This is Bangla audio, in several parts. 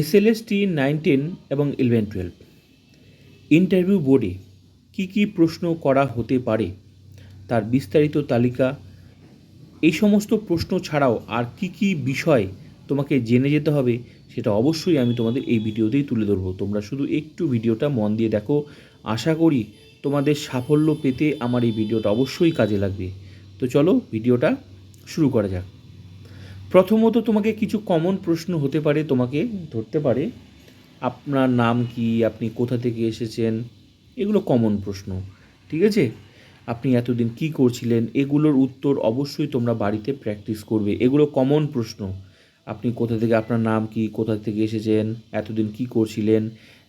এসএলএসটি নাইন টেন এবং ইলেভেন টুয়েলভ। ইন্টারভিউ বোর্ডে কী কী প্রশ্ন করা হতে পারে তার বিস্তারিত তালিকা। এই সমস্ত প্রশ্ন ছাড়াও আর কী কী বিষয় তোমাকে জেনে যেতে হবে সেটা অবশ্যই আমি তোমাদের এই ভিডিওতেই তুলে ধরবো। তোমরা শুধু একটু ভিডিওটা মন দিয়ে দেখো। আশা করি তোমাদের সাফল্য পেতে আমার এই ভিডিওটা অবশ্যই কাজে লাগবে। তো চলো ভিডিওটা শুরু করা যাক। প্রথমত তোমাকে কিছু কমন প্রশ্ন হতে পারে, তোমাকে ধরতে পারে। আপনার নাম কি? আপনি কোথা থেকে এসেছেন? এগুলো কমন প্রশ্ন, ঠিক আছে? আপনি এতদিন কি করছিলেন? এগুলোর উত্তর অবশ্যই তোমরা বাড়িতে প্র্যাকটিস করবে। এগুলো কমন প্রশ্ন। আপনি কোথা থেকে, আপনার নাম কি? কোথা থেকে এসেছেন? এতদিন কি করছিলেন?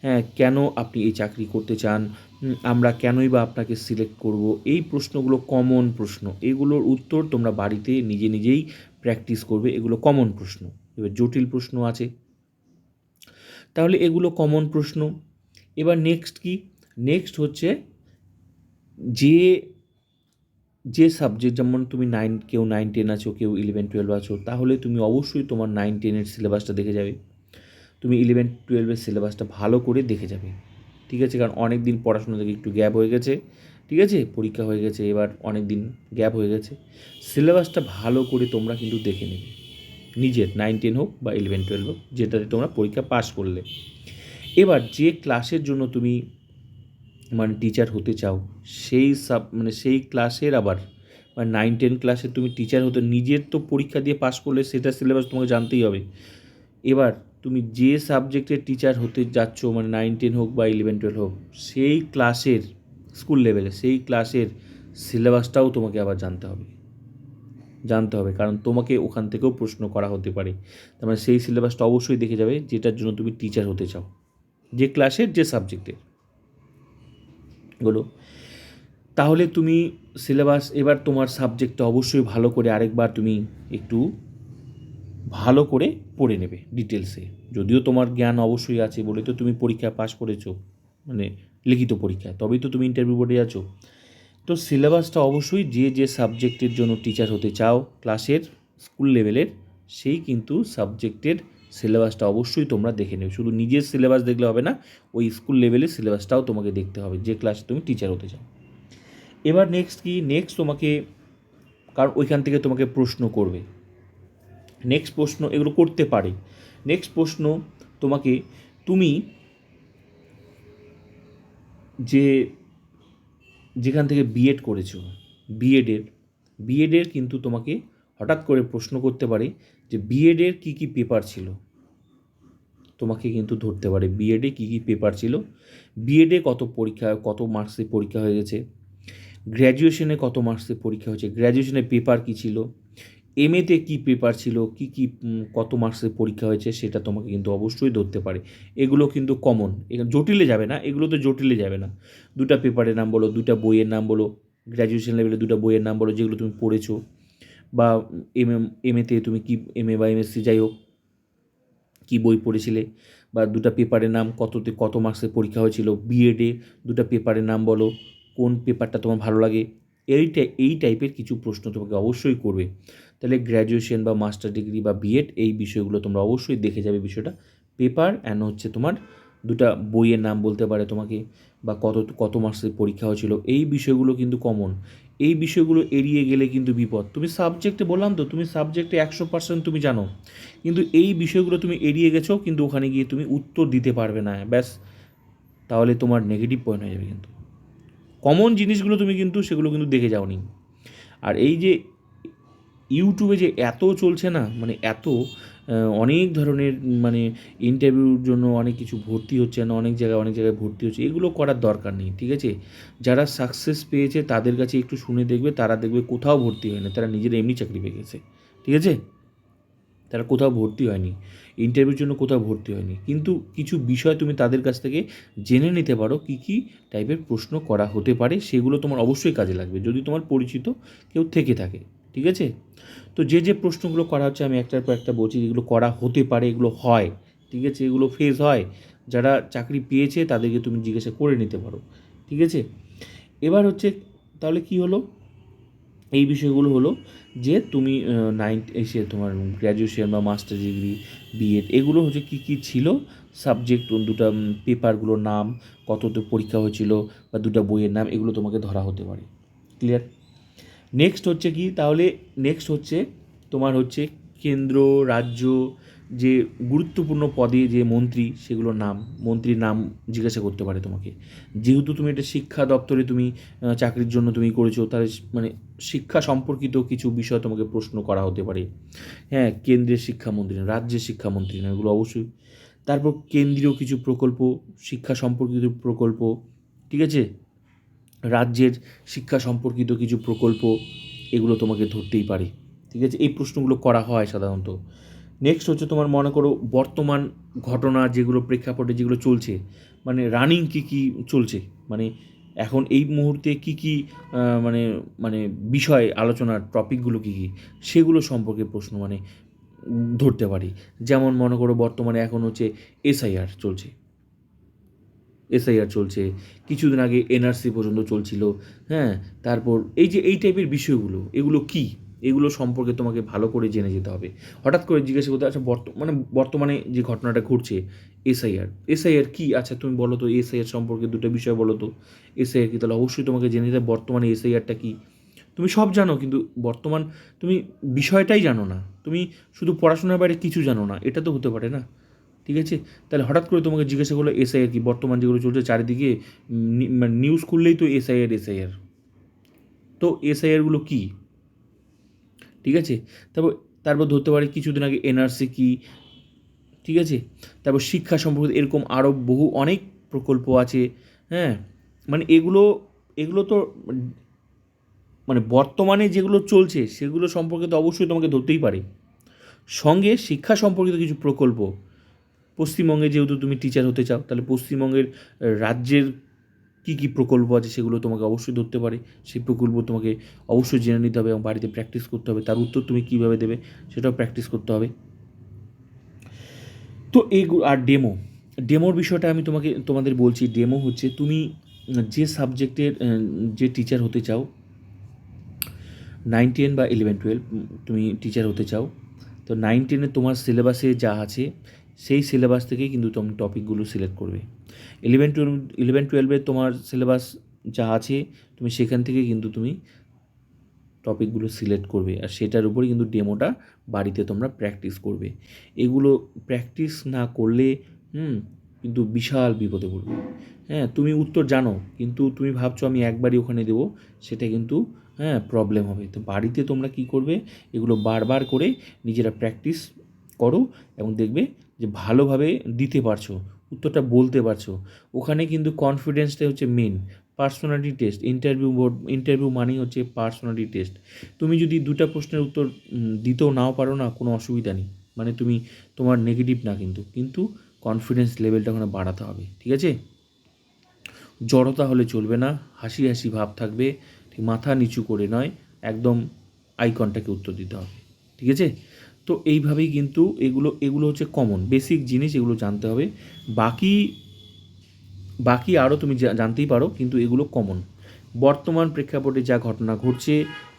হ্যাঁ কেন আপনি এই চাকরি করতে চান? আমরা কেনই বা আপনাকে সিলেক্ট করব? এই প্রশ্নগুলো কমন প্রশ্ন। এগুলোর উত্তর তোমরা বাড়িতে নিজে নিজেই প্র্যাকটিস করবে, এগুলো কমন প্রশ্ন। এবার জটিল প্রশ্ন আছে। তাহলে এগুলো কমন প্রশ্ন। এবার নেক্সট কি? নেক্সট হচ্ছে যে যে সাবজেক্ট যেমন তুমি নাইন কেউ নাইন টেন আছো, কেউ ইলেভেন টুয়েলভ আছো, তাহলে তুমি অবশ্যই তোমার নাইন টেনের সিলেবাসটা দেখে যাবে। তুমি ইলেভেন টুয়েলভের সিলেবাসটা ভালো করে দেখে যাবে। ঠিক আছে? কারণ অনেক দিন পড়াশোনা থেকে একটু গ্যাপ হয়ে গেছে। ঠিক আছে? পরীক্ষা হয়ে গেছে, এবার অনেক দিন গ্যাপ হয়ে গেছে। সিলেবাসটা ভালো করে তোমরা কিন্তু দেখে নেবে। নিজের নাইন টেন হোক বা ইলেভেন টুয়েলভ হোক, যেটাতে তোমরা পরীক্ষা পাস করলে। এবার যে ক্লাসের জন্য তুমি মানে টিচার হতে চাও, সেই সাব মানে সেই ক্লাসের আবার মানে নাইন টেন ক্লাসে তুমি টিচার হতে, নিজের তো পরীক্ষা দিয়ে পাস করলে সেটা সিলেবাস তোমাকে জানতেই হবে। এবার তুমি যে সাবজেক্টের টিচার হতে যাচ্ছ মানে নাইন টেন হোক বা ইলেভেন টুয়েলভ হোক, সেই ক্লাসের স্কুল লেভেলে সেই ক্লাসের সিলেবাসটাও তোমাকে আবার জানতে হবে। জানতে হবে, কারণ তোমাকে ওখান থেকেও প্রশ্ন করা হতে পারে। তার মানে সেই সিলেবাসটা অবশ্যই দেখে যাবে, যেটার জন্য তুমি টিচার হতে চাও। যে ক্লাসের যে সাবজেক্টেরগুলো তাহলে তুমি সিলেবাস এবার তোমার সাবজেক্টটা অবশ্যই ভালো করে আরেকবার তুমি একটু ভালো করে পড়ে নেবে ডিটেলসে যদিও তোমার জ্ঞান অবশ্যই আছে বলে তো তুমি পরীক্ষা পাশ করেছ। মানে লিখিত পরীক্ষায়, তবেই তো তুমি ইন্টারভিউ বোর্ডে আছো। তো সিলেবাসটা অবশ্যই যে যে সাবজেক্টের জন্য টিচার হতে চাও ক্লাসের স্কুল লেভেলের সেই কিন্তু সাবজেক্টের সিলেবাসটা অবশ্যই তোমরা দেখে নেবে। শুধু নিজের সিলেবাস দেখলে হবে না, ওই স্কুল লেভেলের সিলেবাসটাও তোমাকে দেখতে হবে যে ক্লাসে তুমি টিচার হতে চাও। এবার নেক্সট কি? নেক্সট তোমাকে, কারণ ওইখান থেকে তোমাকে প্রশ্ন করবে। নেক্সট প্রশ্ন এগুলো করতে পারে। নেক্সট প্রশ্ন তোমাকে, তুমি যে যেখান থেকে বিএড করেছ বিএডের বিএডের কিন্তু তোমাকে হঠাৎ করে প্রশ্ন করতে পারে যে বিএডের কী কী পেপার ছিল। তোমাকে কিন্তু ধরতে পারে বিএডে কী কী পেপার ছিল। বিএডে কত পরীক্ষা, কত মার্কসের পরীক্ষা হয়ে গেছে। গ্র্যাজুয়েশনে কত মার্কসের পরীক্ষা হয়েছে। গ্র্যাজুয়েশনের পেপার কী ছিল? এমএতে কী পেপার ছিল? কী কী কত মার্কসের পরীক্ষা হয়েছে? সেটা তোমাকে কিন্তু অবশ্যই ধরতে পারে। এগুলো কিন্তু কমন জটিলে যাবে না। এগুলো তো জটিলে যাবে না। দুটা পেপারের নাম বলো, দুটা বইয়ের নাম বলো গ্র্যাজুয়েশন লেভেলে দুটা বইয়ের নাম বলো, যেগুলো তুমি পড়েছো। বা এম এম এমএতে তুমি কি এম এ বা এমএসসি যাই হোক, কী বই পড়েছিলে? বা দুটা পেপারের নাম কততে, কত মার্কসের পরীক্ষা হয়েছিল? বিএডে দুটা পেপারের নাম বলো। কোন পেপারটা তোমার ভালো লাগে? এই এই টাইপের কিছু প্রশ্ন তোমাকে অবশ্যই করবে। তাহলে গ্র্যাজুয়েশন বা মাস্টার ডিগ্রি বা বিএড এই বিষয়গুলো তোমরা অবশ্যই দেখে যাবে বিষয়টা। পেপার অ্যান্ড হচ্ছে তোমার দুটা বইয়ের নাম বলতে পারে তোমাকে বা কত কত মার্কসের পরীক্ষা হয়েছিল। এই বিষয়গুলো কিন্তু কমন এই বিষয়গুলো এড়িয়ে গেলে কিন্তু বিপদ। তুমি সাবজেক্টে বললাম তো, তুমি সাবজেক্টে একশো পার্সেন্ট তুমি জানো। কিন্তু এই বিষয়গুলো তুমি এড়িয়ে গেছো, কিন্তু ওখানে গিয়ে তুমি উত্তর দিতে পারবে না। ব্যাস, তাহলে তোমার নেগেটিভ পয়েন্ট হয়ে যাবে কিন্তু। কমন জিনিসগুলো তুমি কিন্তু সেগুলো কিন্তু দেখে যাওনি। আর এই যে ইউটিউবে যে এত চলছে না মানে এত অনেক ধরনের মানে ইন্টারভিউর জন্য অনেক কিছু ভর্তি হচ্ছে না, অনেক জায়গায় অনেক জায়গায় ভর্তি হচ্ছে, এগুলো করার দরকার নেই, ঠিক আছে? যারা সাকসেস পেয়েছে তাদের কাছে একটু শুনে দেখবে, তারা দেখবে কোথাও ভর্তি হয় না তারা নিজের এমনি চাকরি পেয়ে গেছে, ঠিক আছে? তারা কোথাও ভর্তি হয়নি ইন্টারভিউর জন্য কোথাও ভর্তি হয়নি, কিন্তু কিছু বিষয় তুমি তাদের কাছ থেকে জেনে নিতে পারো, কী কী টাইপের প্রশ্ন করা হতে পারে, সেগুলো তোমার অবশ্যই কাজে লাগবে, যদি তোমার পরিচিত কেউ থেকে থাকে। ঠিক আছে? তো যে যে প্রশ্নগুলো করা হচ্ছে, আমি একটার পর একটা বলছি, যেগুলো করা হতে পারে, এগুলো হয়, ঠিক আছে? এগুলো ফেস হয়। যারা চাকরি পেয়েছে, তাদেরকে তুমি জিজ্ঞাসা করে নিতে পারো, ঠিক আছে? এবার হচ্ছে, তাহলে কি হলো? এই বিষয়গুলো হলো যে তুমি নাইন এসে তোমার গ্র্যাজুয়েশন বা মাস্টার ডিগ্রি বিএড এগুলো হচ্ছে কী কী ছিল? সাবজেক্ট দুটো পেপারগুলোর নাম কততে পরীক্ষা হয়েছিল বা দুটো বইয়ের নাম, এগুলো তোমাকে ধরা হতে পারে। ক্লিয়ার নেক্সট হচ্ছে কি? তাহলে নেক্সট হচ্ছে তোমার হচ্ছে কেন্দ্র, রাজ্য, যে গুরুত্বপূর্ণ পদে যে মন্ত্রী, সেগুলোর নাম, মন্ত্রীর নাম জিজ্ঞাসা করতে পারে তোমাকে। যেহেতু তুমি এটা শিক্ষা দপ্তরে তুমি চাকরির জন্য তুমি করেছ, তাহলে মানে শিক্ষা সম্পর্কিত কিছু বিষয় তোমাকে প্রশ্ন করা হতে পারে। হ্যাঁ কেন্দ্রের শিক্ষামন্ত্রী না, রাজ্যের শিক্ষামন্ত্রী না, এগুলো অবশ্যই। তারপর কেন্দ্রীয় কিছু প্রকল্প, শিক্ষা সম্পর্কিত প্রকল্প, ঠিক আছে? রাজ্যের শিক্ষা সম্পর্কিত কিছু প্রকল্প এগুলো তোমাকে ধরতেই পারে। ঠিক আছে? এই প্রশ্নগুলো করা হয় সাধারণত। নেক্সট হচ্ছে তোমার মনে করো বর্তমান ঘটনা যেগুলো প্রেক্ষাপটে যেগুলো চলছে। মানে রানিং কী কী চলছে? মানে এখন এই মুহূর্তে কী কী মানে মানে বিষয় আলোচনার টপিকগুলো কী কী? সেগুলো সম্পর্কে প্রশ্ন মানে ধরতে পারি। যেমন মনে করো বর্তমানে এখন হচ্ছে এসআইআর চলছে। এসআইআর চলছে, কিছুদিন আগে এনআরসি পর্যন্ত চলছিল হ্যাঁ তারপর এই যে এই টাইপের বিষয়গুলো, এগুলো কি? এগুলো সম্পর্কে তোমাকে ভালো করে জেনে যেতে হবে। হঠাৎ করে জিজ্ঞাসা করতে আচ্ছা বর্ত মানে বর্তমানে যে ঘটনাটা ঘটছে, এসআইআর এসআইআর কি? আচ্ছা তুমি বলো তো এসআইআর সম্পর্কে দুটো বিষয় বলো তো। এসআইআর কি? তাহলে অবশ্যই তোমাকে জেনে যেতে বর্তমানে এসআইআরটা কি? তুমি সব জানো, কিন্তু বর্তমান, তুমি বিষয়টাই জানো না। তুমি শুধু পড়াশোনার বাইরে কিছু জানো না, এটা তো হতে পারে না। ঠিক আছে? তাহলে হঠাৎ করে তোমাকে জিজ্ঞাসা করল এসআইআর কি? বর্তমান যেগুলো চলছে চারিদিকে মানে নিউজ খুললেই তো এসআইআর এসআইআর তো এসআইআরগুলো কী? ঠিক আছে? তারপর তারপর ধরতে পারি কিছুদিন আগে এনআরসি কি? ঠিক আছে? তারপর শিক্ষা সম্পর্কিত এরকম আরও বহু অনেক প্রকল্প আছে হ্যাঁ? মানে এগুলো এগুলো তো মানে বর্তমানে যেগুলো চলছে, সেগুলো সম্পর্কে তো অবশ্যই তোমাকে ধরতেই পারে। সঙ্গে শিক্ষা সম্পর্কিত কিছু প্রকল্প পশ্চিমবঙ্গে যেহেতু তুমি টিচার হতে চাও, তাহলে পশ্চিমবঙ্গের রাজ্যের কী কী প্রকল্প আছে সেগুলো তোমাকে অবশ্যই ধরতে পারে। সেই প্রকল্প তোমাকে অবশ্যই জেনে নিতে হবে এবং বাড়িতে প্র্যাকটিস করতে হবে। তার উত্তর তুমি কীভাবে দেবে সেটাও প্র্যাকটিস করতে হবে। তো এই আর ডেমো ডেমোর বিষয়টা আমি তোমাকে, তোমাদের বলছি ডেমো হচ্ছে তুমি যে সাবজেক্টের যে টিচার হতে চাও নাইন টেন বা ইলেভেন টুয়েলভ তুমি টিচার হতে চাও, তো নাইন টেনে তোমার সিলেবাসে যা আছে সেই সিলেবাস থেকেই কিন্তু তুমি টপিকগুলো সিলেক্ট করবে। ইলেভেন টুয়েলভ ইলেভেন টুয়েলভে তোমার সিলেবাস যা আছে, তুমি সেখান থেকে কিন্তু তুমি টপিকগুলো সিলেক্ট করবে। আর সেটার উপরে কিন্তু ডেমোটা বাড়িতে তোমরা প্র্যাকটিস করবে। এগুলো প্র্যাকটিস না করলে, হুম, কিন্তু বিশাল বিপদে পড়বে। হ্যাঁ তুমি উত্তর জানো, কিন্তু তুমি ভাবছ আমি একবারই ওখানে দেবো, সেটা কিন্তু হ্যাঁ প্রবলেম হবে। তো বাড়িতে তোমরা কি করবে, এগুলো বারবার করে নিজেরা প্র্যাকটিস করো এবং দেখবে যে ভালোভাবে দিতে পারছ, উত্তরটা বলতে পারছ। ওখানে কিন্তু কনফিডেন্সটাই হচ্ছে main personality test interview board interview মানেই হচ্ছে পার্সোনালিটি টেস্ট তুমি যদি দুটা প্রশ্নের উত্তর দিতেও নাও পারো না, কোনো অসুবিধা নেই। মানে তুমি, তোমার নেগেটিভ না কিন্তু কিন্তু কনফিডেন্স লেভেলটা ওখানে বাড়াতে হবে, ঠিক আছে? জড়তা হলে চলবে না, হাসি হাসি ভাব থাকবে, ঠিক, মাথা নিচু করে নয়, একদম আইকনটাকে উত্তর দিতে হবে, ঠিক আছে? তো এইভাবেই কিন্তু এগুলো এগুলো হচ্ছে কমন বেসিক জিনিস এগুলো জানতে হবে। বাকি বাকি আরও তুমি জানতেই পারো, কিন্তু এগুলো কমন বর্তমান প্রেক্ষাপটে যা ঘটনা ঘটছে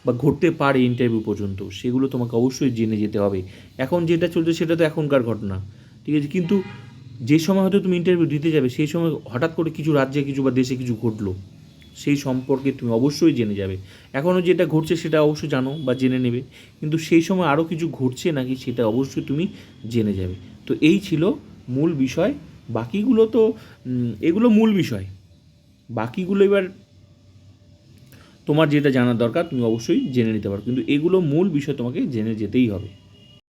বা ঘটতে পারে ইন্টারভিউ পর্যন্ত, সেগুলো তোমাকে অবশ্যই জেনে যেতে হবে। এখন যেটা চলছে সেটা তো এখনকার ঘটনা, ঠিক আছে? কিন্তু যে সময় হয়তো তুমি ইন্টারভিউ দিতে যাবে, সেই সময় হঠাৎ করে কিছু রাজ্যে কিছু বা দেশে কিছু ঘটলো। সেই সম্পর্কে তুমি অবশ্যই জেনে যাবে। এখনও যেটা ঘটছে সেটা অবশ্যই জানো বা জেনে নেবে। কিন্তু সেই সময় আরও কিছু ঘটছে নাকি সেটা অবশ্যই তুমি জেনে যাবে। তো এই ছিল মূল বিষয়। বাকিগুলো তো এগুলো মূল বিষয়। বাকিগুলো এবার তোমার যেটা জানার দরকার, তুমি অবশ্যই জেনে নিতে পারো। কিন্তু এগুলো মূল বিষয় তোমাকে জেনে যেতেই হবে।